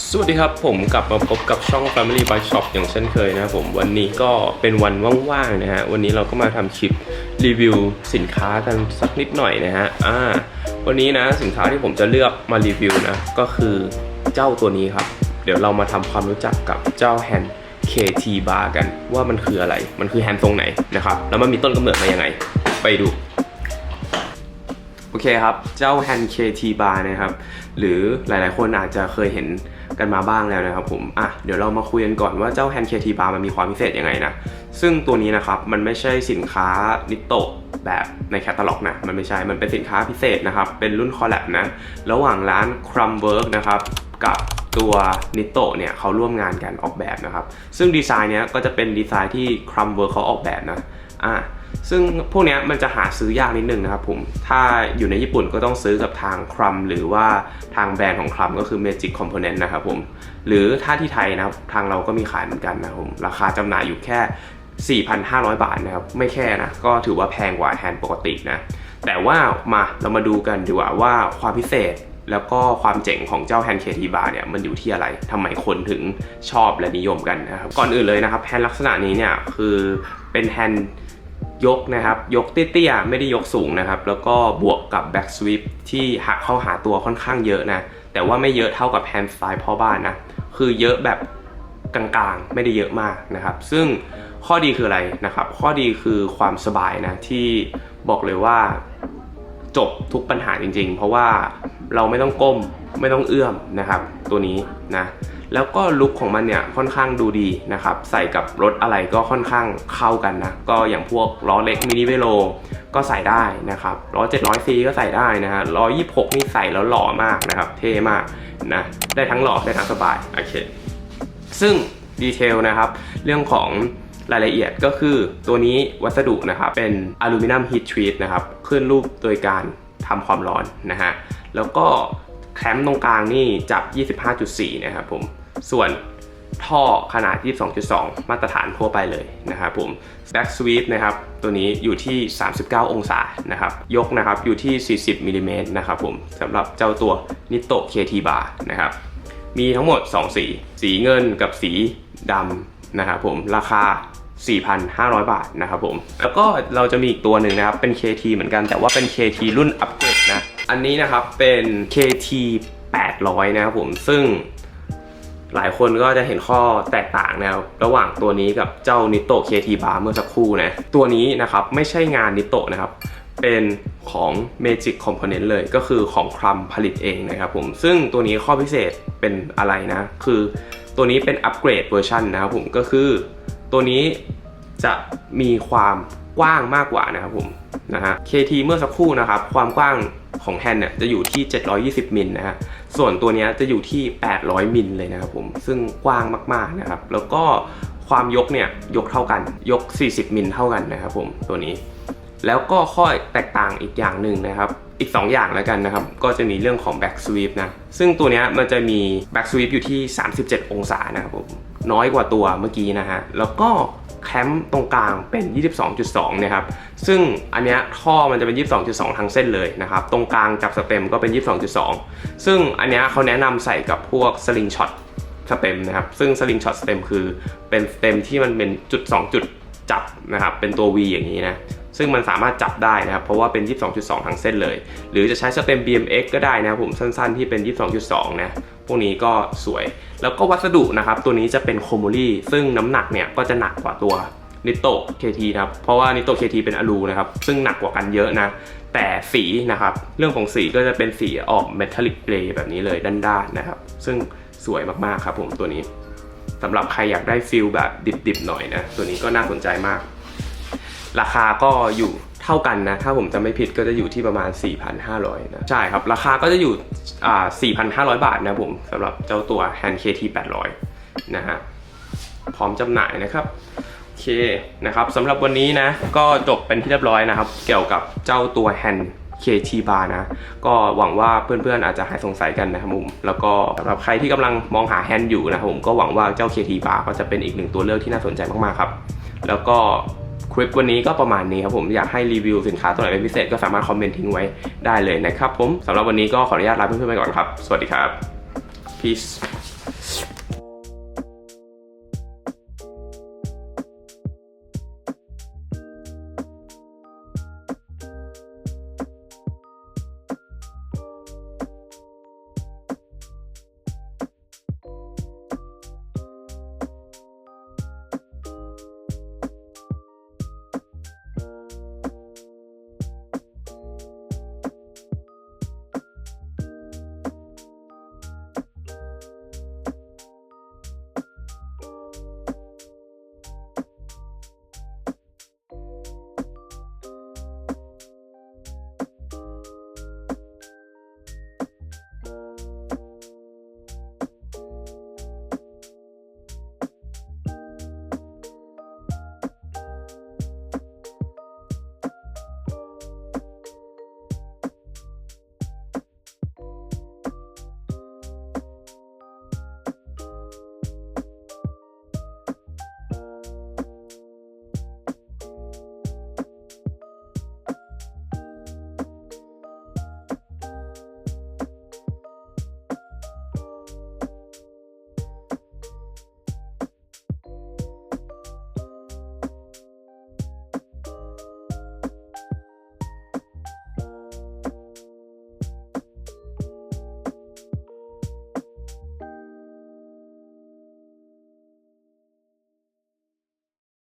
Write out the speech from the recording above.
สวัสดีครับ ผมกลับมาพบกับช่อง Family by Shop อย่างเช่นเคยนะครับผมวันนี้ก็เป็นวันว่างๆนะฮะวันนี้เราก็มาทำคลิปรีวิวสินค้ากันสักนิดหน่อยนะฮะอ่าวันนี้นะสินค้าที่ผมจะเลือกมารีวิวนะก็คือเจ้าตัวนี้ครับ เดี๋ยวเรามาทำความรู้จักกับเจ้าแฮนด์ KT bar กันว่ามันคืออะไรมันคือแฮนด์ทรงไหนนะครับแล้วมันมีต้นกำเนิดมายังไง ไปดู โอเคครับ เจ้า Hand KT Bar นะครับ หรือหลายๆ คนอาจจะเคยเห็นกันมาบ้างแล้วนะครับผม อะ เดี๋ยวเรามาคุยกันก่อนว่าเจ้า Hand KT Bar มันมีความพิเศษยังไงนะ ซึ่งตัวนี้นะครับ มันไม่ใช่สินค้านิโตะแบบในแคตตาล็อกนะ มันไม่ใช่ มันเป็นสินค้าพิเศษนะครับ เป็นรุ่นคอลแลบนะ ระหว่างร้าน Crumwork นะครับ กับตัวนิโตะเนี่ยเขาร่วมงานกันออกแบบนะครับ ซึ่งดีไซน์เนี้ยก็จะเป็นดีไซน์ที่ Crumwork เขาออกแบบนะ อะ ซึ่งพวกนี้มันจะหาซื้อยากนิดนึงนะครับผม ถ้าอยู่ในญี่ปุ่นก็ต้องซื้อกับทางครัมหรือว่าทางแบรนด์ของครัมก็คือ Magic Component นะครับผม หรือถ้าที่ไทยนะครับทางเราก็มีขายเหมือนกันนะครับผม ราคาจำหน่ายอยู่แค่ 4,500 บาทนะครับ ไม่แค่นะ ก็ถือว่าแพงกว่าแฮนด์ปกตินะ แต่ว่ามาเรามาดูกันดีกว่าว่าความพิเศษแล้วก็ความเจ๋งของเจ้าแฮนด์เคทีบาร์เนี่ยมันอยู่ที่อะไรทำไมคนถึงชอบและนิยมกันนะครับ ก่อนอื่นเลยนะครับแฮนด์ลักษณะนี้เนี่ยคือเป็นแฮนด์ ยกนะครับ ยกเตี้ยๆไม่ได้ยกสูงนะครับ แล้วก็บวกกับแบ็กสวีปที่หักเข้าหาตัวค่อนข้างเยอะนะ แต่ว่าไม่เยอะเท่ากับแฮนด์สไตล์พ่อบ้านนะ คือเยอะแบบกลางๆ ไม่ได้เยอะมากนะครับ ซึ่งข้อดีคืออะไรนะครับ ข้อดีคือความสบายนะ ที่บอกเลยว่าจบทุกปัญหาจริงๆ เพราะว่าเราไม่ต้องก้มไม่ต้องเอื้อมนะครับ ตัวนี้นะ แล้วก็ลุคของมันเนี่ยค่อนข้างดูดีนะครับ ใส่กับรถอะไรก็ค่อนข้างเข้ากันนะ ก็อย่างพวกล้อเล็กมินิเวโลก็ใส่ได้นะครับล้อ 700C ก็ใส่ได้นะฮะล้อ26นี่ใส่แล้วหล่อมากนะครับ เท่มากนะ ได้ทั้งหล่อได้ทั้งสบาย โอเค ซึ่งดีเทลนะครับ เรื่องของรายละเอียดก็คือตัวนี้วัสดุนะครับ เป็นอลูมิเนียมฮีททรีตนะครับ ขึ้นรูปโดยการทำความร้อนนะฮะ แล้วก็แคมป์ตรงกลางนี่จับ 25.4 นะครับผม ส่วนท่อขนาด 22.2 มาตรฐานทั่วไปเลยนะครับผม Back Sweep นะครับ ตัวนี้อยู่ที่ 39 องศานะครับ ยกนะครับอยู่ที่ 40มิลลิเมตรนะครับผมสำหรับเจ้าตัว Nitto KT Bar นะครับ มีทั้งหมด 2 สี สีเงินกับสีดำนะครับผม ราคา 4,500 บาทนะครับผม แล้วก็เราจะมีอีกตัวหนึ่งนะครับ เป็น KT เหมือนกัน แต่ว่าเป็น KT รุ่นอัปเกรดนะ อันนี้นะครับเป็น KT 800 นะครับผม ซึ่ง หลายคนก็จะเห็นข้อแตกต่างนะระหว่างตัวนี้กับเจ้านิโต KT Bar เมื่อสักครู่นะตัวนี้นะครับไม่ใช่งานนิโตนะครับเป็นของ Magic Component เลยก็คือของครัมผลิตเองนะครับผมซึ่งตัวนี้ข้อพิเศษเป็นอะไรนะ คือตัวนี้เป็นอัปเกรดเวอร์ชันนะครับผมก็คือตัวนี้จะมีความกว้างมากกว่านะครับผมนะฮะ KT เมื่อสักครู่นะครับ ความกว้าง ของแฮนด์เนี่ยจะอยู่ที่ 720มิลนะฮะส่วนตัวนี้จะอยู่ที่ 800มิลเลยนะครับผมซึ่งกว้างมากๆนะครับแล้วก็ความยกเนี่ยยกเท่ากันยก 40มิลเท่ากันนะครับผมตัวนี้ แล้วก็ข้อแตกต่างอีกอย่างหนึ่งนะครับอีก 2 อย่างแล้วกันนะครับ ก็จะมีเรื่องของ back sweep นะ ซึ่งตัวนี้มันจะมี back sweep อยู่ที่ 37 องศานะครับผม น้อยกว่าตัวเมื่อกี้นะฮะ แล้วก็แคมป์ตรงกลางเป็น 22.2 นะครับ ซึ่งอันเนี้ยท่อมันจะเป็น 22.2 ทั้งเส้นเลยนะครับ ตรงกลางจับสเต็มก็เป็น 22.2 ซึ่งอันเนี้ยเขาแนะนำใส่กับพวกสลิงช็อตสเต็มนะครับ ซึ่งสลิงช็อตสเต็มคือเป็นสเต็มที่มันเป็นจุด 2 จุดจับนะครับ เป็นตัว V อย่างนี้นะ ซึ่งมันสามารถจับได้นะครับ เพราะว่าเป็น 22.2 ทั้งเส้นเลย หรือจะใช้สเต็ม BMX ก็ได้นะครับผมสั้นๆที่เป็น 22.2 นะ พวกนี้ก็สวย แล้วก็วัสดุนะครับ ตัวนี้จะเป็นโคโมลี่ซึ่งน้ำหนักเนี่ยก็จะหนักกว่าตัวนิโต KT นะครับ เพราะว่านิโต KT เป็นอลูนะครับ ซึ่งหนักกว่ากันเยอะนะ แต่สีนะครับ เรื่องของสีก็จะเป็นสีออกเมทัลลิกเกรย์แบบนี้เลยด้านๆนะครับ ซึ่งสวยมากๆครับผมตัวนี้สำหรับใครอยากได้ฟิลแบบดิบๆหน่อยนะ ตัวนี้ก็น่าสนใจมาก ราคาก็อยู่เท่ากันนะ ถ้าผมจะไม่ผิดก็จะอยู่ที่ประมาณ 4,500 นะใช่ครับ ราคาก็จะอยู่อ่า4,500 บาทนะผมสำหรับเจ้าตัว Hand KT 800 นะฮะพร้อมจำหน่ายนะครับโอเคนะครับสำหรับวันนี้นะ ก็จบเป็นที่เรียบร้อยนะครับ เกี่ยวกับเจ้าตัว Hand KT Bar นะ ก็หวังว่าเพื่อนๆอาจจะหายสงสัยกันนะครับผมแล้วก็สำหรับใครที่กำลังมองหาแฮนด์อยู่นะครับผมก็หวังว่าเจ้า KT Bar ก็จะเป็นอีกหนึ่งตัวเลือกที่น่าสนใจมากๆครับ แล้วก็ คลิปวันนี้ก็ประมาณนี้ครับผมอยากให้รีวิวสินค้าตัวไหนเป็นพิเศษก็สามารถคอมเมนต์ทิ้งไว้ได้เลยนะครับผมสำหรับวันนี้ก็ขออนุญาตลาเพื่อนๆไปก่อนครับ สวัสดีครับ peace